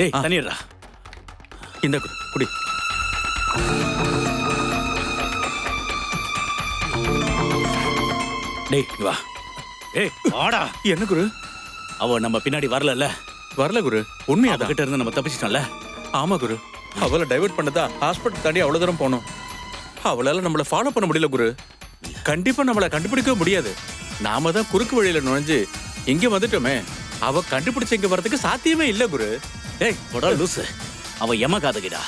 டேய். தண்ணிடுறா இந்த குரு குடி. டேய் வா. ஏய் வாடா. என்ன குரு? அவ நம்ம பின்னாடி வரலல்ல. வரல குரு உண்மையாதான் அவகிட்ட இருந்து நம்ம தப்பிச்சிட்டோம்ல. ஆமா குரு. அவளை டைவர்ட் பண்ணதா ஹாஸ்பிட்டல் தாண்டி அவ்வளவு தூரம் போனோம். அவளால நம்மள ஃபாலோ பண்ண முடியல குரு. கண்டிப்பா நம்மள கண்டுபிடிக்கவே முடியாது. நாம தான் குறுக்கு வழியில நுழைஞ்சு இங்க வந்துட்டோமே. அவ கண்டுபிடிச்ச இங்க வரதுக்கு சாத்தியமே இல்ல குரு. டேய் போடா லூசு. அவ எம காதகிடா.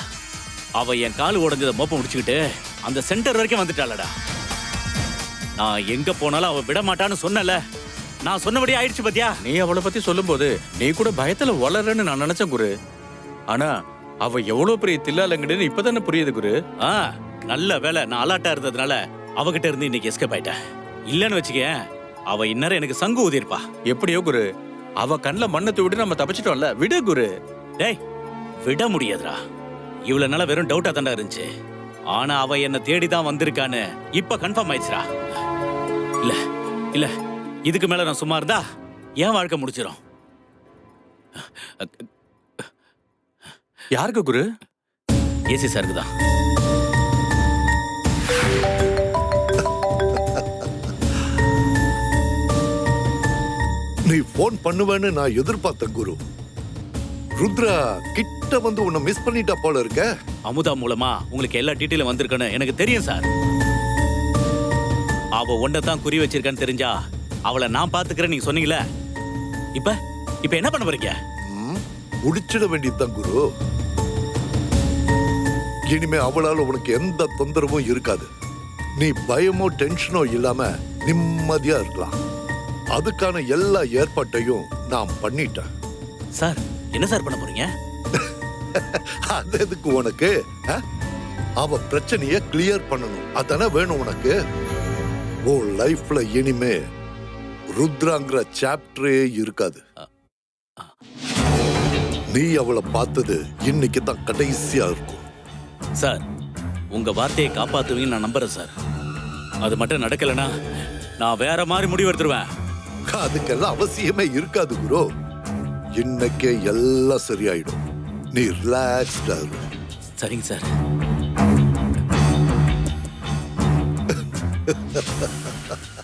அவ என் கால் உடைஞ்சதை மோப்பம் முடிச்சுக்கிட்டு அந்த சென்டர் வரைக்கும் வந்துட்டாளடா. நான் எங்க போனாலும் அவ விட மாட்டான்னு சொன்னல நான் சொன்னபடியே ஆயிடுச்சு பாத்தியா? நீ அவளை பத்தி சொல்லும்போது நீ கூட பயத்துல வளரன்னு நான் நினைச்சேன் குரு. ஆனா அவ எவ்வளவு பெரிய தில்லாலங்கன்னு இப்பதானே புரியுது குரு. ஆ நல்ல வேலை நான் அலாட்டா இருந்ததுனால அவகிட்ட இருந்து இன்னைக்கு எஸ்கேப் ஆயிட்டேன். இல்லன்னு வச்சுக்கேன் அவ இந்நேரம் எனக்கு சங்கு ஊதிருப்பா எப்படியோ குரு அவ கண்ணுல மண்ணை விட்டு நம்ம தப்பிச்சிட்டோம்ல. விடு குரு. டேய் விட முடியாதுடா. இவ்வளவு நாளா வெறும் டவுட்டா தாண்டா இருந்துச்சு. ஆனா அவ என்ன தேடி தான் வந்திருக்கான்னு இப்ப கன்ஃபார்ம் ஆயிடுச்சுடா. இல்ல இல்ல இதுக்கு மேல நான் சும்மா இருந்தா என் வாழ்க்கை முடிச்சிடும் யாருக்கு குரு? ஏசி சாருக்கு தான். நீ ஃபோன் பண்ணுவேன்னு நான் எதிர்பார்த்தேன் குரு. ருத்ரா கிட்ட வந்து உன்னை மிஸ் பண்ணிட்டா போல இருக்க. அமுதா மூலமா உங்களுக்கு எல்லா டீட்டெயிலும் வந்திருக்குன்னு எனக்கு தெரியும் சார் அவ ஒன்றை தான் குறி வச்சிருக்கான்னு தெரிஞ்சா அவளை நான் பாத்துக்கிறேன் நீங்க சொன்னீங்களே இப்ப இப்ப என்ன பண்ண போறீங்க? ம், முடிச்சிட வேண்டியதுதான் குரு. இனிமே அவளால உனக்கு எந்த தொந்தரவும் இருக்காது. நீ பயமோ டென்ஷனோ இல்லாம நிம்மதியா இருக்கலாம். அதுக்கான எல்லா ஏற்பாட்டையும் நான் பண்ணிட்டேன். சார் என்ன சார் பண்ண போறீங்க? அது எதுக்கு உனக்கு? அவ பிரச்சனைய கிளியர் பண்ணணும். அதானே வேணும் உனக்கு? உன் லைஃப்ல இனிமே ருத்ராங்கிற சாப்டரே இருக்காது. நீ அவளை பார்த்தது இன்னைக்கு தான் கடைசியா இருக்கும். சார் உங்க வார்த்தையை காப்பாத்துவீங்கன்னு நான் நம்புறேன் சார். அது மட்டும் நடக்கலைன்னா நான் வேற மாதிரி முடிவு எடுத்துருவேன். அதுக்கெல்லாம் அவசியமே இருக்காது குரு. இன்னைக்கே எல்லாம் சரியாயிடும். நீ ரிலாக்ஸ்டா இரு. சரிங்க சார்.